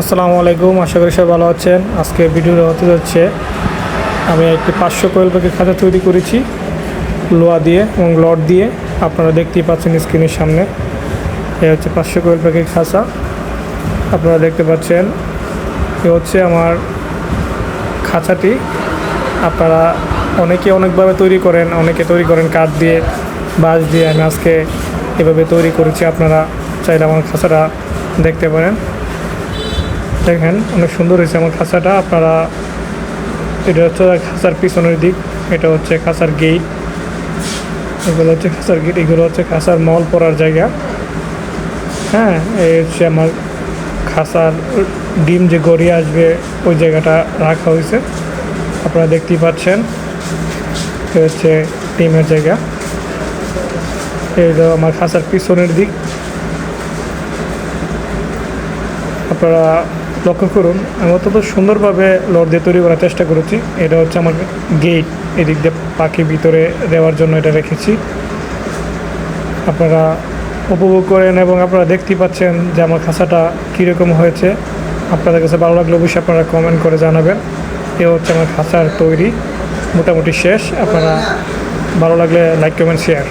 আসসালামু আলাইকুম, আশা করি সবাই ভালো আছেন। আজকে ভিডিওটা হতে যাচ্ছে, আমি একটি পাঁচশো কোয়েল পাখির খাঁচা তৈরি করেছি লোহা দিয়ে এবং লট দিয়ে। আপনারা দেখতেই পাচ্ছেন স্ক্রিনের সামনে, এ হচ্ছে পাঁচশো কোয়েল পাখির খাঁচা। আপনারা দেখতে পাচ্ছেন, এ হচ্ছে আমার খাঁচাটি। আপনারা অনেকে অনেকভাবে তৈরি করেন, অনেকে তৈরি করেন কাঠ দিয়ে, বাঁশ দিয়ে। আমি আজকে এভাবে তৈরি করেছি, আপনারা চাইলে আমার খাঁচাটা দেখতে পারেন। দেখেন, অনেক সুন্দর হয়েছে আমার খাঁচাটা। আপনারা, এটা হচ্ছে খাঁচার পিছনের দিক, এটা হচ্ছে খাঁচার গেট এগুলো হচ্ছে খাঁচার গেট এগুলো হচ্ছে খাঁচার মল পড়ার জায়গা। হ্যাঁ এই হচ্ছে আমার খাঁচার ডিম যে গড়িয়ে আসবে, ওই জায়গাটা রাখা হয়েছে। আপনারা দেখতেই পাচ্ছেন, এ হচ্ছে ডিমের জায়গা। এই আমার খাঁচার পিছনের দিক। আপনারা লক্ষ্য করুন, আমি অত্যন্ত সুন্দরভাবে লড দিয়ে তৈরি করার চেষ্টা করেছি। এটা হচ্ছে আমার গেট এদিক দিয়ে পাখি ভিতরে দেওয়ার জন্য এটা রেখেছি। আপনারা উপভোগ করেন এবং আপনারা দেখতেই পাচ্ছেন যে আমার খাঁচাটা কীরকম হয়েছে। আপনাদের কাছে ভালো লাগলে অবশ্যই আপনারা কমেন্ট করে জানাবেন। এ হচ্ছে আমার খাঁচার তৈরি, মোটামুটি শেষ। আপনারা ভালো লাগলে লাইক কমেন্ট শেয়ার